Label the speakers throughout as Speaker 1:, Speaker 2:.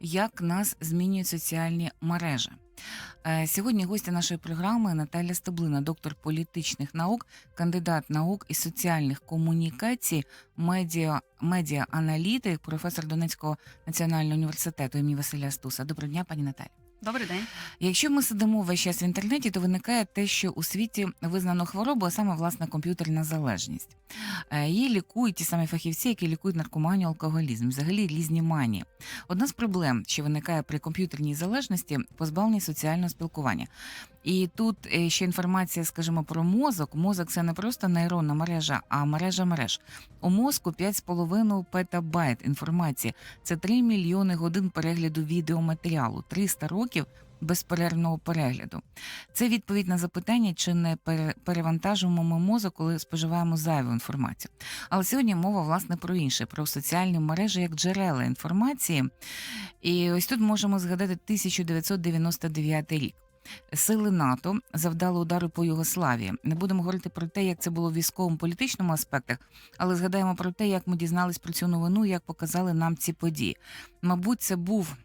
Speaker 1: як нас змінюють соціальні мережі. Е, Сьогодні гостя нашої програми Наталя Стеблина, доктор політичних наук, кандидат наук і соціальних комунікацій, медіа, медіа-аналітик, професор Донецького національного університету імені Василя Стуса. Доброго дня, пані Наталі.
Speaker 2: Добрий день.
Speaker 1: Якщо ми сидимо весь час в інтернеті, то виникає те, що у світі визнано хворобу, а саме власне комп'ютерна залежність. Е, Її лікують ті самі фахівці, які лікують наркоманію, алкоголізм, взагалі різні манії. Одна з проблем, що виникає при комп'ютерній залежності, позбавлення соціального спілкування. І тут е, ще інформація, скажімо, про мозок. Мозок це не просто нейронна мережа, а мережа мереж. У мозку 5,5 петабайт інформації. Це 3 мільйони годин перегляду відеоматеріалу, 300 років безперервного перегляду. Це відповідь на запитання, чи не пере- перевантажуємо ми мозок, коли споживаємо зайву інформацію. Але сьогодні мова власне про інше, про соціальні мережі як джерела інформації. І ось тут можемо згадати 1999 рік. Сили НАТО завдали удару по Югославії. Не будемо говорити про те, як це було в військовому політичному аспектах, але згадаємо про те, як ми дізнались про цю новину, як показали нам ці події. Мабуть, це був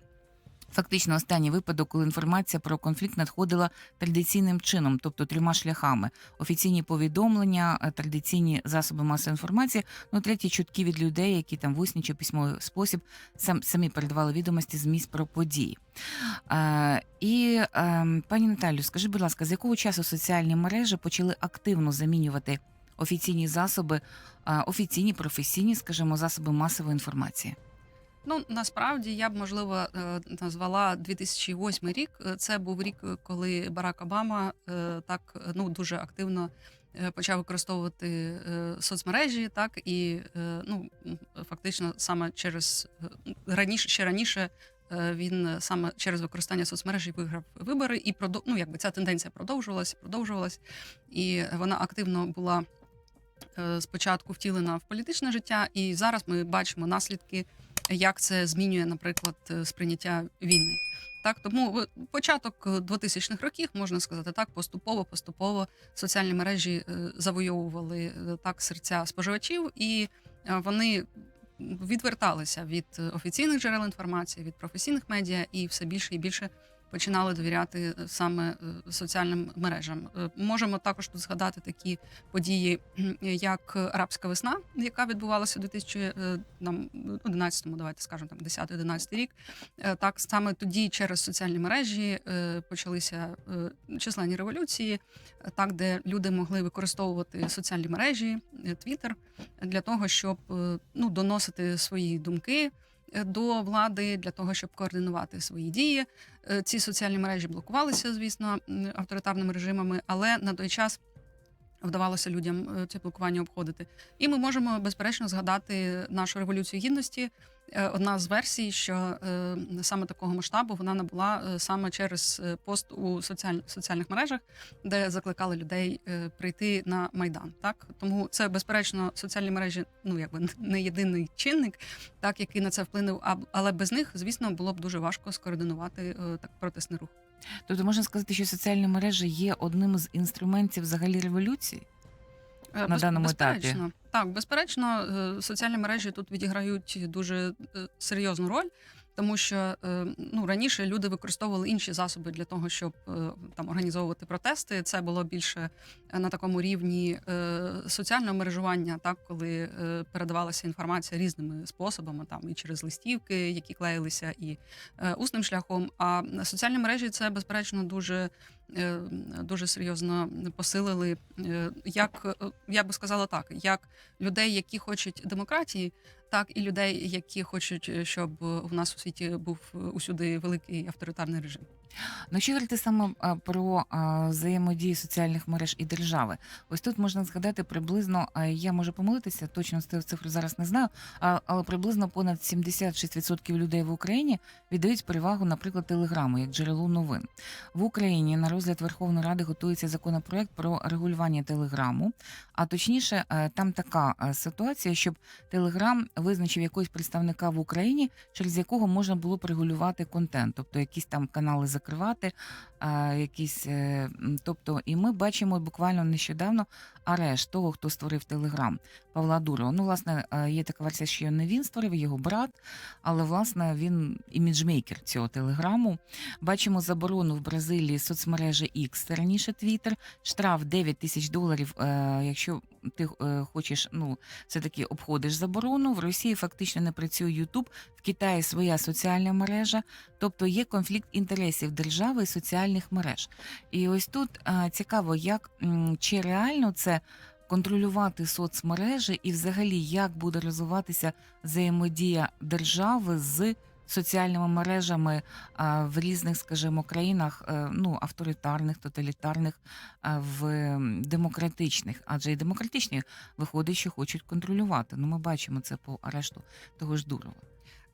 Speaker 1: фактично останній випадок, коли інформація про конфлікт надходила традиційним чином, тобто трьома шляхами: офіційні повідомлення, е, традиційні засоби масової інформації, ну треті чутки від людей, які там в усній чи письмовий спосіб сам самі передавали відомості з місць про події. Е, і е, пані Наталю, скажіть, будь ласка, з якого часу соціальні мережі почали активно замінювати офіційні засоби, е, офіційні професійні, скажімо, засоби масової інформації?
Speaker 2: Ну насправді я б можливо е, назвала 2008 рік. Е, Це був рік, е, коли Барак Обама так ну дуже активно почав використовувати соцмережі, так і ну фактично саме через раніше ще раніше. Він саме через використання соцмережі виграв вибори, і ну, якби ця тенденція продовжувалась, продовжувалась, і вона активно була спочатку втілена в політичне життя, і зараз ми бачимо наслідки як це змінює, наприклад, е, сприйняття війни. Так, тому початок 2000-х років можна сказати так, поступово, поступово соціальні мережі е, завойовували е, так серця споживачів, і е, вони відверталися від е, офіційних джерел інформації, від професійних медіа, і все більше і більше починали довіряти е, саме е, соціальним мережам. Е, Можемо також тут згадати такі події, як арабська весна, яка відбувалася у 2011, давайте скажемо там 10-11 рік. Так саме тоді через соціальні мережі почалися численні революції, так де люди могли використовувати соціальні мережі, Твіттер для того, щоб ну доносити свої думки. До влади для того, щоб координувати свої дії, Е, ці соціальні мережі блокувалися, звісно, авторитарними режимами, але на той час вдавалося людям е, це блокування обходити. І ми можемо безперечно згадати нашу революцію гідності. Е, Одна з версій, що е, саме такого масштабу вона набула е, саме через пост у соціаль... соціальних мережах, де закликали людей прийти на майдан. Так тому це безперечно соціальні мережі, ну якби не єдиний чинник, так який на це вплинув. Але без них, звісно, було б дуже важко скоординувати так протестний рух.
Speaker 1: Тобто можна сказати, що соціальні мережі є одним з інструментів взагалі революції.
Speaker 2: Е,
Speaker 1: на даному
Speaker 2: безперечно.
Speaker 1: етапі?
Speaker 2: Так, безперечно, е, соціальні мережі тут відіграють дуже е, серйозну роль, тому що ну раніше люди використовували інші засоби для того, щоб там організовувати протести. Це було більше на такому рівні соціального мережування, так коли передавалася інформація різними способами, там і через листівки, які клеїлися, і усним шляхом. А соціальні мережі це безперечно дуже. Е, Дуже серйозно посилили, е, як е, я би сказала так, як людей, які хочуть демократії, так і людей, які хочуть, щоб у нас у світі був усюди великий авторитарний режим.
Speaker 1: Ну, якщо говорити саме а, про а, взаємодію соціальних мереж і держави, ось тут можна згадати приблизно, а, я можу помилитися, точно з тих цифр зараз не знаю, але приблизно понад 76% людей в Україні віддають перевагу, наприклад, телеграму як джерелу новин. В Україні на розгляд Верховної Ради готується законопроект про регулювання телеграму. А точніше, е, там така е, ситуація, щоб Телеграм визначив якогось представника в Україні, через якого можна було б регулювати контент, тобто якісь там канали закривати, е, якісь, е, тобто, і ми бачимо буквально нещодавно арешт того, хто створив Телеграм Павла Дурова. Ну, власне, е, є така версія, що не він створив, його брат, але власне він іміджмейкер цього телеграму. Бачимо заборону в Бразилії соцмережі X, раніше Twitter, штраф 9 тисяч доларів, е, якщо ти е, хочеш, ну все таки обходиш заборону. В Росії фактично не працює YouTube, в Китаї своя соціальна мережа, тобто є конфлікт інтересів держави і соціальних мереж. І ось тут е, цікаво, як чи реально це. Контролювати соцмережі і, взагалі, як буде розвиватися взаємодія держави з соціальними мережами в різних, скажімо, країнах, е, ну авторитарних, тоталітарних, в демократичних, адже і демократичні виходить, що хочуть контролювати. Ну, ми бачимо це по арешту того ж Дурова.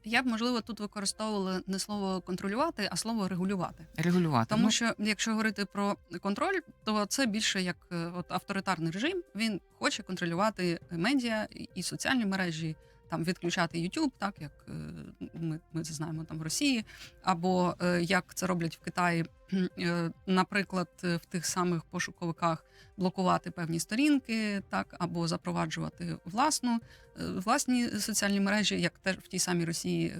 Speaker 2: Я б можливо тут використовувала не слово контролювати, а слово регулювати.
Speaker 1: Регулювати.
Speaker 2: Тому
Speaker 1: ну,
Speaker 2: що якщо говорити про контроль, то це більше як е, от авторитарний режим. Він хоче контролювати медіа і соціальні мережі, там відключати YouTube, так як е, ми, ми це знаємо там в Росії, або е, як це роблять в Китаї, е, наприклад, в тих самих пошуковиках блокувати певні сторінки, так або запроваджувати власну власні соціальні мережі, як теж в тій самій Росії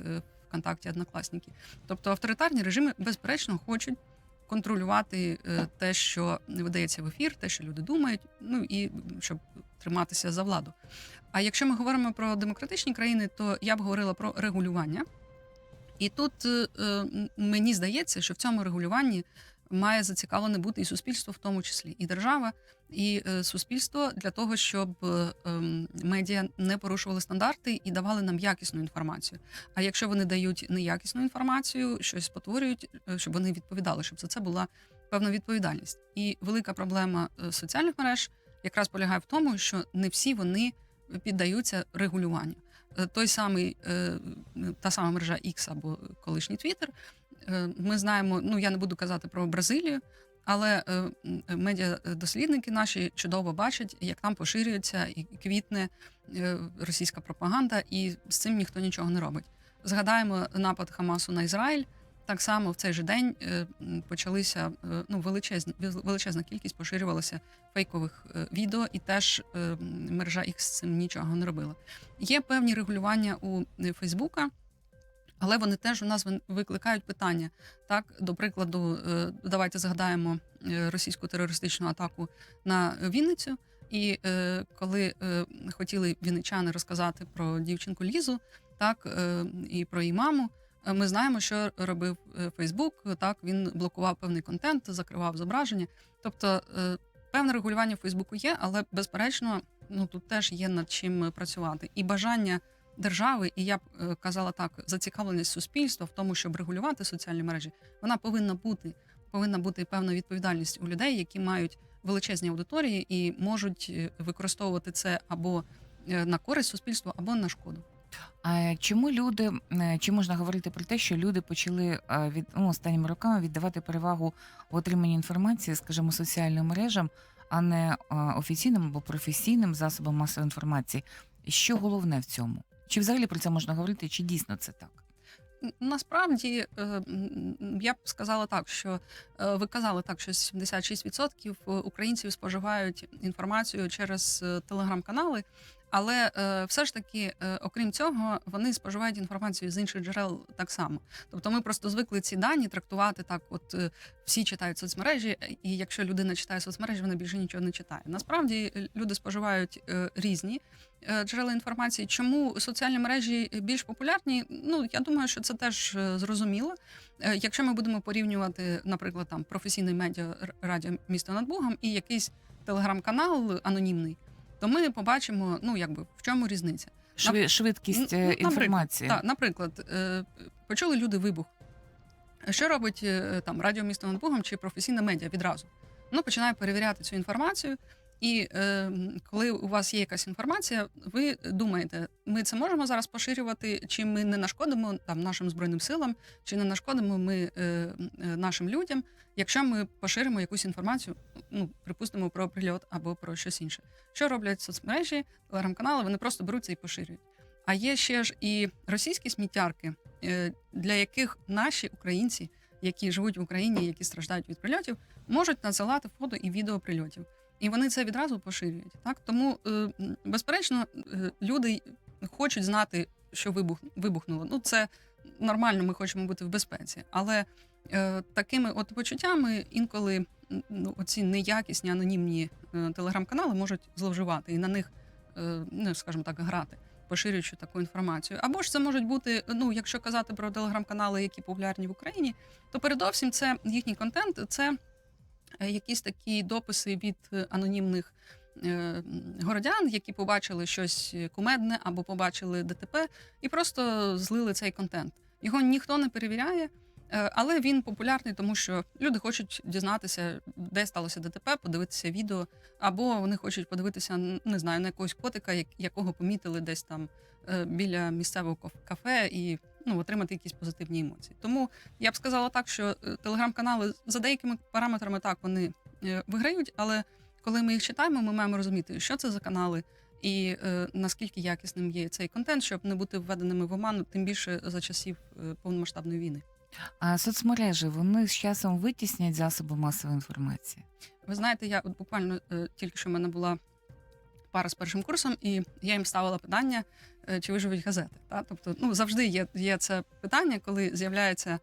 Speaker 2: ВКонтакті, Однокласники. Тобто авторитарні режими, безперечно, хочуть контролювати те, що видається в ефір, те, що люди думають, ну і щоб триматися за владу. А якщо ми говоримо про демократичні країни, то я б говорила про регулювання. І тут е, е, мені здається, що в цьому регулюванні має зацікавлене бути і суспільство, в тому числі, і держава, і е, суспільство для того, щоб ем, медіа не порушували стандарти і давали нам якісну інформацію. А якщо вони дають неякісну інформацію, щось спотворюють, е, щоб вони відповідали, щоб за це була певна відповідальність. І велика проблема соціальних мереж якраз полягає в тому, що не всі вони піддаються регулюванню. Е, Той самий е, та сама мережа X або колишній Twitter, е, Ми знаємо, ну я не буду казати про Бразилію, але медіадослідники наші чудово бачать, як там поширюється і квітне російська пропаганда, і з цим ніхто нічого не робить. Згадаємо напад Хамасу на Ізраїль. Так само в цей же день е, почалися е, ну величезні величезна кількість поширювалася фейкових е, відео, і теж мережа X з цим нічого не робила. Є певні регулювання у Фейсбука, але вони теж у нас викликають питання. Так, до прикладу, давайте згадаємо російську терористичну атаку на Вінницю. І коли хотіли вінничани розказати про дівчинку Лізу, так і про її маму. Е, Ми знаємо, що робив е, Фейсбук. Так він блокував певний контент, закривав зображення. Тобто, е, певне регулювання Фейсбуку є, але безперечно, ну тут теж є над чим працювати. І бажання держави, і я б казала так, зацікавленість суспільства в тому, щоб регулювати соціальні мережі, вона повинна бути. Повинна бути певна відповідальність у людей, які мають величезні аудиторії і можуть використовувати це або на користь суспільству, або на шкоду.
Speaker 1: А чому люди е, чи можна говорити про те, що люди почали е, від ну, останніми роками віддавати перевагу в отриманні інформації, скажімо, соціальним мережам, а не е, офіційним або професійним засобам масової інформації? Що головне в цьому? Чи взагалі про це можна говорити? Чи дійсно це так?
Speaker 2: Насправді е, я б сказала так, що е, ви казали так, що 76% українців споживають інформацію через е, телеграм-канали. Але е, все ж таки, е, окрім цього, вони споживають інформацію з інших джерел так само. Тобто, ми просто звикли ці дані трактувати так: от е, всі читають соцмережі, і якщо людина читає соцмережі, вона більше нічого не читає. Насправді е, люди споживають е, різні е, джерела інформації. Чому соціальні мережі більш популярні? Ну я думаю, що це теж е, зрозуміло. Е, Якщо ми будемо порівнювати, наприклад, там професійне медіа радіо місто над Богом і якийсь телеграм-канал анонімний, то ми побачимо, ну якби в чому різниця.
Speaker 1: Шви, швидкість е,
Speaker 2: наприклад,
Speaker 1: інформації.
Speaker 2: Так, наприклад, е, почули люди вибух. Що робить е, там радіо місто над Богом чи професійна медіа відразу? Ну, починає перевіряти цю інформацію І е, коли у вас є якась інформація, ви думаєте, ми це можемо зараз поширювати, чи ми не нашкодимо там нашим збройним силам, чи не нашкодимо ми е, е, нашим людям, якщо ми поширимо якусь інформацію, ну припустимо про прильот або про щось інше. Що роблять соцмережі, телеграм-канали? Вони просто беруть це і поширюють. А є ще ж і російські сміттярки, е, для яких наші українці, які живуть в Україні, які страждають від прильотів, можуть надсилати фото і відео прильотів. І вони це відразу поширюють. Так тому, е, безперечно, е, люди хочуть знати, що вибух вибухнуло. Ну це нормально, ми хочемо бути в безпеці. Але е, такими от почуттями інколи ну, оці неякісні анонімні е, телеграм-канали можуть зловживати і на них, е, ну скажімо так, грати. Поширюючи таку інформацію, або ж це можуть бути. Ну, якщо казати про телеграм-канали, які популярні в Україні, то передовсім це їхній контент, це якісь такі дописи від е, анонімних е, городян, які побачили щось кумедне або побачили ДТП, і просто злили цей контент. Його ніхто не перевіряє, е, але він популярний, тому що люди хочуть дізнатися, де сталося ДТП, подивитися відео, або вони хочуть подивитися не знаю, на якогось котика, якого помітили десь там е, біля місцевого кафе, і ну, отримати якісь позитивні емоції. Тому я б сказала так, що е, телеграм-канали за деякими параметрами так вони е, виграють, але коли ми їх читаємо, ми маємо розуміти, що це за канали. І е, наскільки якісним є цей контент, щоб не бути введеними в оману, тим більше за часів е, повномасштабної війни.
Speaker 1: А соцмережі вони з часом витіснять засоби масової інформації.
Speaker 2: Ви знаєте, я от буквально е, тільки що в мене була пара з першим курсом, і я їм ставила питання, чи виживуть газети. Та? Тобто, ну завжди є, є це питання, коли з'являється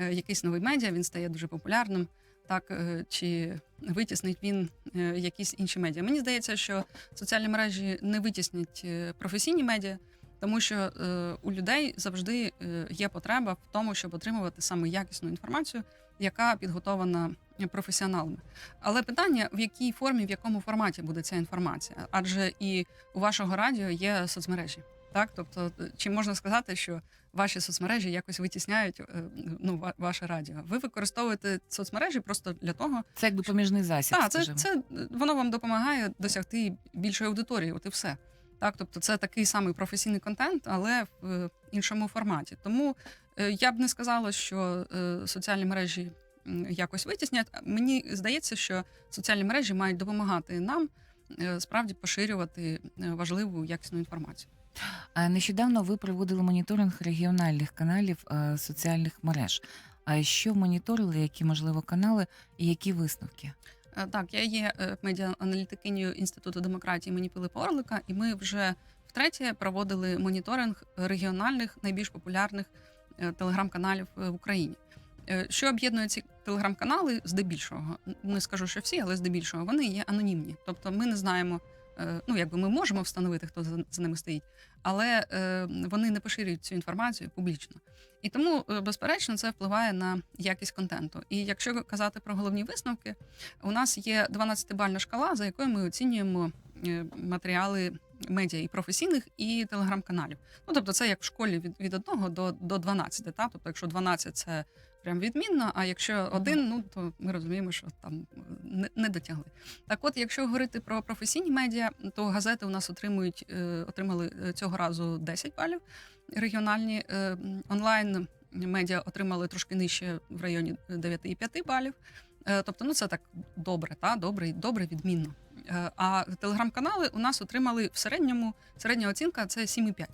Speaker 2: е, якийсь новий медіа, він стає дуже популярним. Так, е, чи витіснить він е, якісь інші медіа? Мені здається, що соціальні мережі не витіснять е, професійні медіа, тому що е, у людей завжди е, є потреба в тому, щоб отримувати саме якісну інформацію, яка підготована професіоналами. Але питання, в якій формі, в якому форматі буде ця інформація? Адже і у вашого радіо є соцмережі. Так, тобто, е, чи можна сказати, що ваші соцмережі якось витісняють е, ну, ваше радіо? Ви використовуєте соцмережі просто для того,
Speaker 1: Це як допоміжний засіб.
Speaker 2: так, це, це воно вам допомагає досягти більшої аудиторії, от і все. Так, тобто це такий самий професійний контент, але в е, іншому форматі. Тому я б не сказала, що соціальні мережі якось витіснять. Мені здається, що соціальні мережі мають допомагати нам справді поширювати важливу якісну інформацію.
Speaker 1: Нещодавно ви проводили моніторинг регіональних каналів е, соціальних мереж. А що моніторили, які можливо канали і які висновки?
Speaker 2: Е, Так, я є е, медіа-аналітикинею Інституту демократії імені Пилипа Орлика, і ми вже втретє проводили моніторинг регіональних найбільш популярних телеграм-каналів в Україні. Що об'єднує ці телеграм-канали здебільшого? Не скажу, що всі, але здебільшого вони є анонімні. Тобто ми не знаємо, ну якби ми можемо встановити, хто за, ними стоїть, але е, вони не поширюють цю інформацію публічно. І тому, е, безперечно, це впливає на якість контенту. І якщо казати про головні висновки, у нас є 12-бальна шкала, за якою ми оцінюємо е, матеріали медіа і професійних, і телеграм-каналів. Ну тобто, це як в школі від, від 1 до, до 12. Та? Тобто, якщо 12 це прям відмінно, а якщо один, ну то ми розуміємо, що там е, не, не дотягли. Так, от, якщо говорити про професійні медіа, то газети у нас отримують е, отримали е, цього разу 10 балів. Регіональні онлайн медіа отримали трошки нижче в районі 9,5 балів. Тобто, ну це так добре, та добре, добре, відмінно. А телеграм-канали у нас отримали в середньому середня оцінка це 7,5.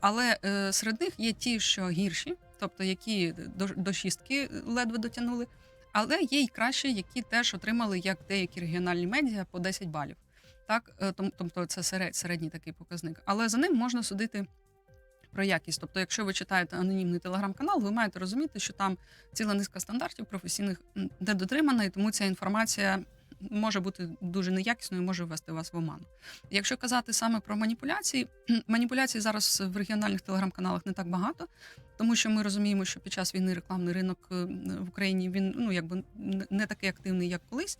Speaker 2: Але серед них є ті, що гірші, тобто які до, до шістки ледве дотягнули. Але є й кращі, які теж отримали, як деякі регіональні медіа, по 10 балів. Так, е, тобто це серед, середній такий показник. Але за ним можна судити про якість. Тобто, якщо ви читаєте анонімний телеграм-канал, ви маєте розуміти, що там ціла низка стандартів професійних не дотримана, і тому ця інформація може бути дуже неякісною, може ввести вас в оману. Якщо казати саме про маніпуляції, маніпуляцій зараз в регіональних телеграм-каналах не так багато, тому що ми розуміємо, що під час війни рекламний ринок е, в Україні він ну якби не- такий активний, як колись.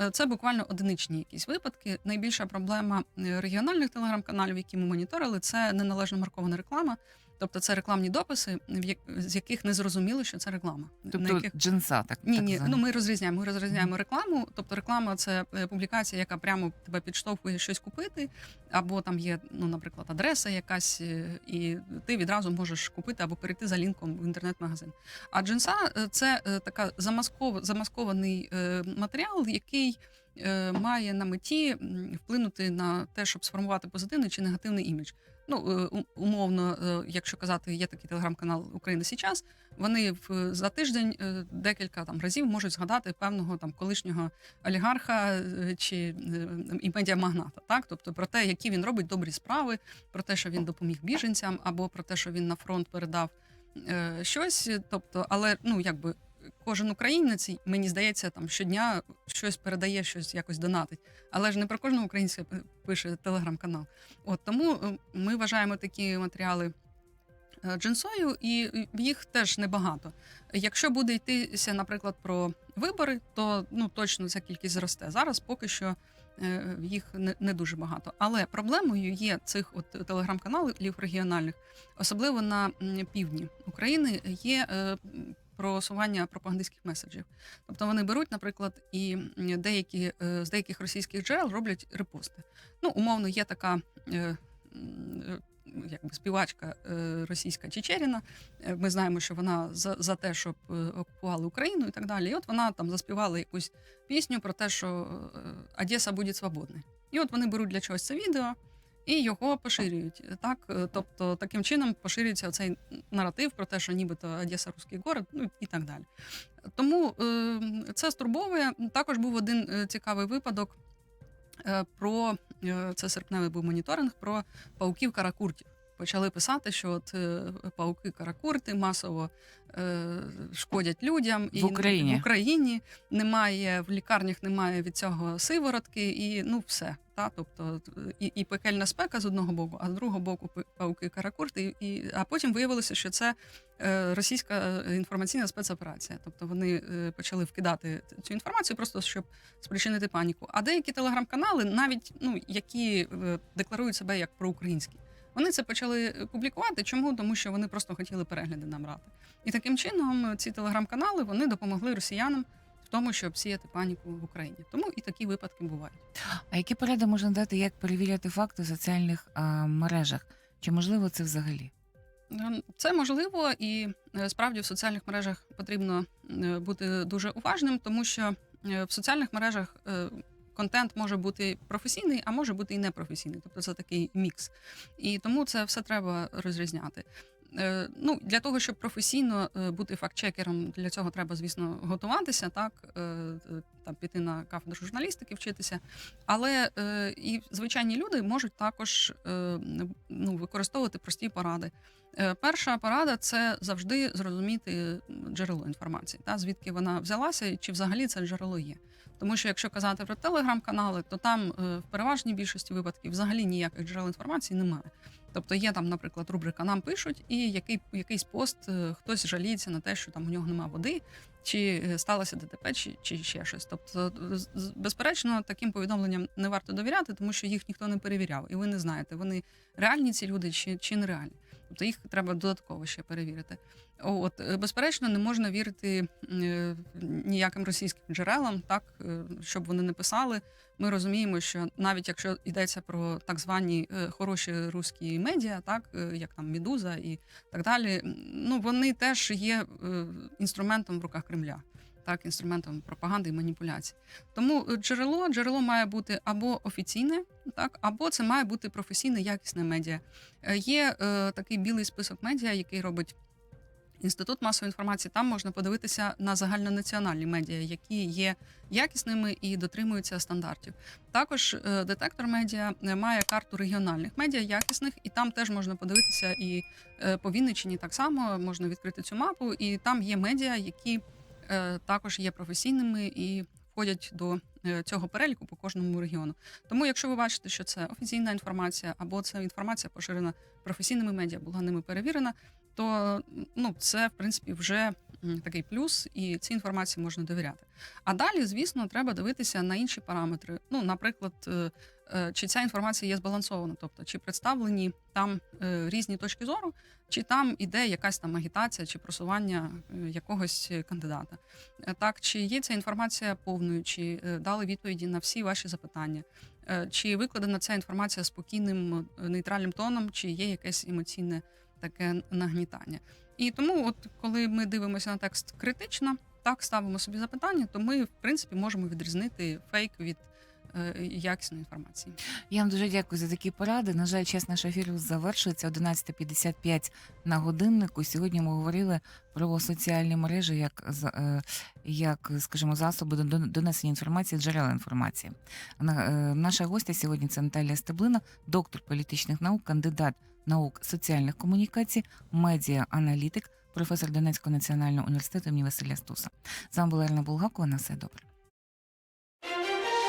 Speaker 2: Е, Це буквально одиничні якісь випадки. Найбільша проблема е, регіональних телеграм-каналів, які ми моніторили, це неналежно маркована реклама. Тобто це рекламні дописи, з яких не зрозуміло, що це реклама. на
Speaker 1: Тобто
Speaker 2: яких...
Speaker 1: джинса, так
Speaker 2: Ні,
Speaker 1: так
Speaker 2: ні, ну ми розрізняємо. Ми розрізняємо рекламу. Тобто реклама це е, публікація, яка прямо тебе підштовхує щось купити, або там є, ну, наприклад, адреса якась, е, і ти відразу можеш купити або перейти за лінком в інтернет-магазин. А джинса е, це така замасков... замаскований матеріал, який має на меті вплинути на те, щоб сформувати позитивний чи негативний імідж. Ну, е, умовно, е, якщо казати, є такий телеграм-канал Україна Січас, вони в за тиждень е, декілька там разів можуть згадати певного там колишнього олігарха е, чи е, і медіамагната, так тобто про те, які він робить добрі справи, про те, що він допоміг біженцям, або про те, що він на фронт передав е, щось. Тобто, але ну якби. Кожен українець, мені здається, там щодня щось передає, щось якось донатить. Але ж не про кожного українця пише телеграм-канал. От тому е, ми вважаємо такі матеріали е, джинсою, і їх теж небагато. Якщо буде йтися, наприклад, про вибори, то ну точно ця кількість зросте. Зараз поки що е, їх не, дуже багато. Але проблемою є цих от телеграм-каналів регіональних, особливо на півдні України, є просування пропагандистських меседжів. Тобто вони беруть, наприклад, і деякі е, з деяких російських джерел роблять репости. Ну, умовно, є така. е, е, Якби співачка російська Чечеріна. Ми знаємо, що вона за, за те, щоб окупували Україну і так далі. І от вона там заспівала якусь пісню про те, що Одеса буде свободною. І от вони беруть для чогось це відео і його поширюють. Так, Е, тобто таким чином поширюється цей наратив про те, що нібито Одеса руський город, ну і так далі. Тому е, це стурбовує. Також був один е, цікавий випадок про це серпневий був моніторинг про пауків каракуртів. Почали писати, що от е, пауки каракурти масово е, шкодять людям
Speaker 1: В Україні.
Speaker 2: в Україні немає в лікарнях, немає від цього сиворотки, і ну все. Та тобто і, і пекельна спека з одного боку, а з другого боку пауки каракурти. І, і а потім виявилося, що це е, російська інформаційна спецоперація. Тобто вони е, почали вкидати цю інформацію, просто щоб спричинити паніку. А деякі телеграм-канали, навіть ну які е, декларують себе як проукраїнські. Вони це почали публікувати. Чому? Тому що вони просто хотіли перегляди набрати. І таким чином ці телеграм-канали вони допомогли росіянам в тому, щоб сіяти паніку в Україні. Тому і такі випадки бувають.
Speaker 1: А які поради можна дати, як перевіряти факти в соціальних а, мережах? Чи можливо це взагалі?
Speaker 2: Е, Це можливо, і е, справді в соціальних мережах потрібно е, бути дуже уважним, тому що е, в соціальних мережах е, контент може бути професійний, а може бути і непрофесійний. Тобто це такий мікс. І тому це все треба розрізняти. Е, Ну, для того, щоб професійно е, бути фактчекером, для цього треба, звісно, готуватися, так е, там піти на кафедру журналістики, вчитися. Але і звичайні люди можуть також ну, використовувати прості поради. Перша порада це завжди зрозуміти джерело інформації, та звідки вона взялася, чи взагалі це джерело є. Тому що якщо казати про телеграм-канали, то там е, в переважній більшості випадків взагалі ніяких джерел інформації немає. Тобто є там, наприклад, рубрика Нам пишуть, і який, якийсь пост е, хтось жаліється на те, що там у нього немає води, чи е, сталося ДТП, чи, чи ще щось. Тобто, безперечно, таким повідомленням не варто довіряти, тому що їх ніхто не перевіряв, і ви не знаєте, вони реальні ці люди чи, чи нереальні. Тобто їх треба додатково ще перевірити. От, е, безперечно, не можна вірити е, ніяким російським джерелам, так е, щоб вони не писали. Ми розуміємо, що навіть якщо йдеться про так звані хороші руські медіа, так як там Медуза і так далі, ну вони теж є інструментом в руках Кремля. Так, інструментом пропаганди і маніпуляцій. Тому е, джерело джерело має бути або офіційне, так, або це має бути професійне, якісне медіа. Е, Є е, такий білий список медіа, який робить інститут масової інформації. Там можна подивитися на загальнонаціональні медіа, які є якісними і дотримуються стандартів. Також е, детектор медіа має карту регіональних медіа якісних, і там теж можна подивитися і по Вінниччині так само можна відкрити цю мапу, і там є медіа, які також є професійними і входять до е, цього переліку по кожному регіону. Тому, якщо ви бачите, що це офіційна інформація або це інформація поширена професійними медіа, була ними перевірена, то ну це в принципі вже такий плюс, і цій інформації можна довіряти. А далі, звісно, треба дивитися на інші параметри. Ну, наприклад, е, е, чи ця інформація є збалансована, тобто чи представлені там е, різні точки зору, чи там іде якась там агітація чи просування е, якогось е, кандидата. Е, Так, чи є ця інформація повною, чи е, дали відповіді на всі ваші запитання, Е, чи викладена ця інформація спокійним е, нейтральним тоном, чи є якесь емоційне таке нагнітання. І тому, от коли ми дивимося на текст критично, так ставимо собі запитання, то ми в принципі можемо відрізнити фейк від е, якісної інформації.
Speaker 1: Я вам дуже дякую за такі поради. На жаль, час нашого ефіру завершується 11.55 на годиннику. Сьогодні ми говорили про соціальні мережі як, е, як скажімо, засоби до- до- донесення інформації, джерела інформації. Е, Наша гостя сьогодні це Наталія Стеблина, доктор політичних наук, кандидат наук соціальних комунікацій, медіа-аналітик, професор Донецького національного університету імені Василя Стуса. З вами була Ірина Булгакова. На все добре.